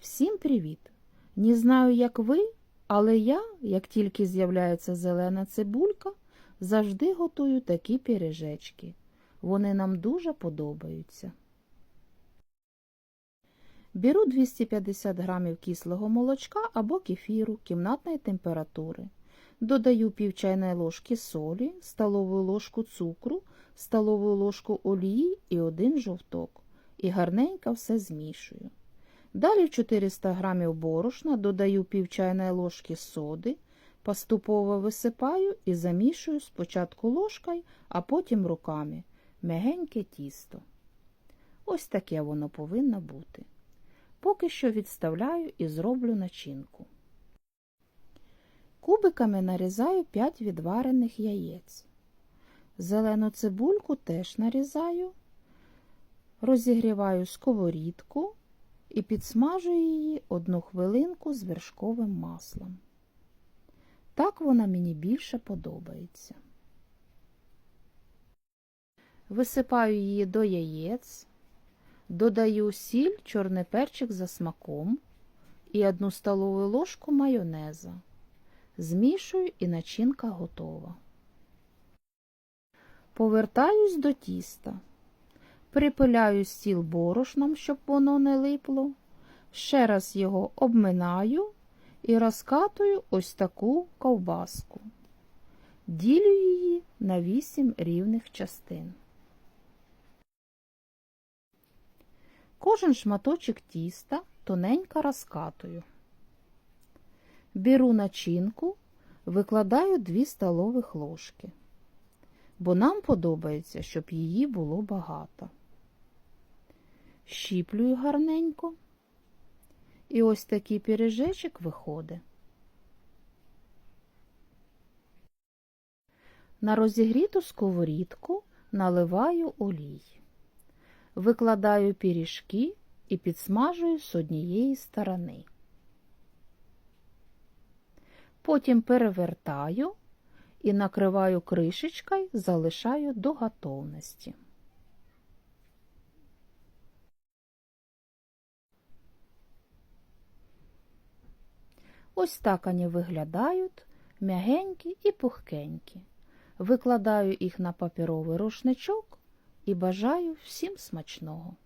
Всім привіт! Не знаю, як ви, але я, як тільки з'являється зелена цибулька, завжди готую такі піріжечки. Вони нам дуже подобаються. Беру 250 грамів кислого молочка або кефіру кімнатної температури. Додаю пів чайної ложки солі, столову ложку цукру, столову ложку олії і один жовток. І гарненько все змішую. Далі в 400 грамів борошна додаю пів чайної ложки соди, поступово висипаю і замішую спочатку ложкою, а потім руками. Мягеньке тісто. Ось таке воно повинно бути. Поки що відставляю і зроблю начинку. Кубиками нарізаю 5 відварених яєць. Зелену цибульку теж нарізаю, розігріваю сковорідку і підсмажую її одну хвилинку з вершковим маслом. Так вона мені більше подобається. Висипаю її до яєць, додаю сіль, чорний перчик за смаком і одну столову ложку майонеза. Змішую і начинка готова. Повертаюсь до тіста. Припиляю стіл борошном, щоб воно не липло. Ще раз його обминаю і розкатую ось таку ковбаску. Ділю її на 8 рівних частин. Кожен шматочок тіста тоненько розкатую. Беру начинку, викладаю 2 столових ложки, бо нам подобається, щоб її було багато. Щіплюю гарненько, і ось такий піріжечок виходить. На розігріту сковорідку наливаю олій. Викладаю пиріжки і підсмажую з однієї сторони. Потім перевертаю і накриваю кришечкою, залишаю до готовності. Ось так вони виглядають, м'ягенькі і пухкенькі. Викладаю їх на паперовий рушничок і бажаю всім смачного.